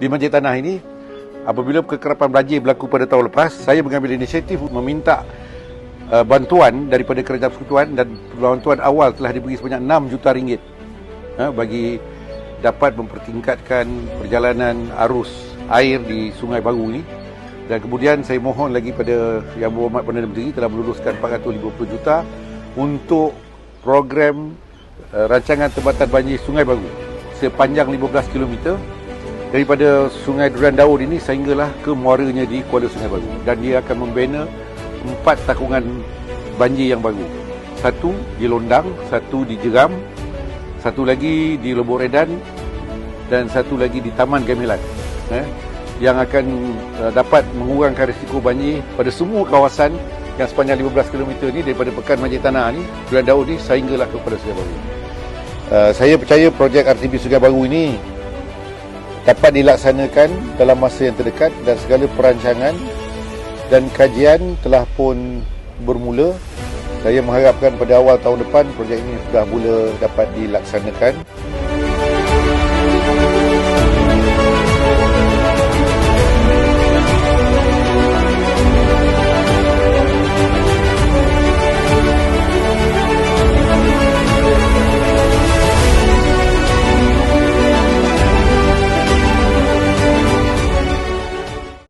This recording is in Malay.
di Masjid Tanah ini apabila kekerapan banjir berlaku pada tahun lepas saya mengambil inisiatif meminta uh, bantuan daripada kerajaan persekutuan dan bantuan awal telah diberi sebanyak 6 juta ringgit uh, bagi dapat mempertingkatkan perjalanan arus air di Sungai Baru ini. Dan kemudian saya mohon lagi pada Yang Berhormat Perdana Menteri telah meluluskan 450 juta untuk program uh, rancangan tempatan banjir Sungai Baru sepanjang 15 km daripada Sungai Durian Daun ini sehinggalah ke muaranya di Kuala Sungai Baru dan dia akan membina empat takungan banjir yang baru. Satu di Londang, satu di Jeram, satu lagi di Lubuk Redan dan satu lagi di Taman Gemilan. Eh, yang akan uh, dapat mengurangkan risiko banjir pada semua kawasan yang sepanjang 15 km ini daripada Pekan Masjid Tanah ni, Durian Daun ni sehinggalah kepada Sungai Baru. Uh, saya percaya projek RTB Sungai Baru ini dapat dilaksanakan dalam masa yang terdekat dan segala perancangan dan kajian telah pun bermula. Saya mengharapkan pada awal tahun depan projek ini sudah mula dapat dilaksanakan.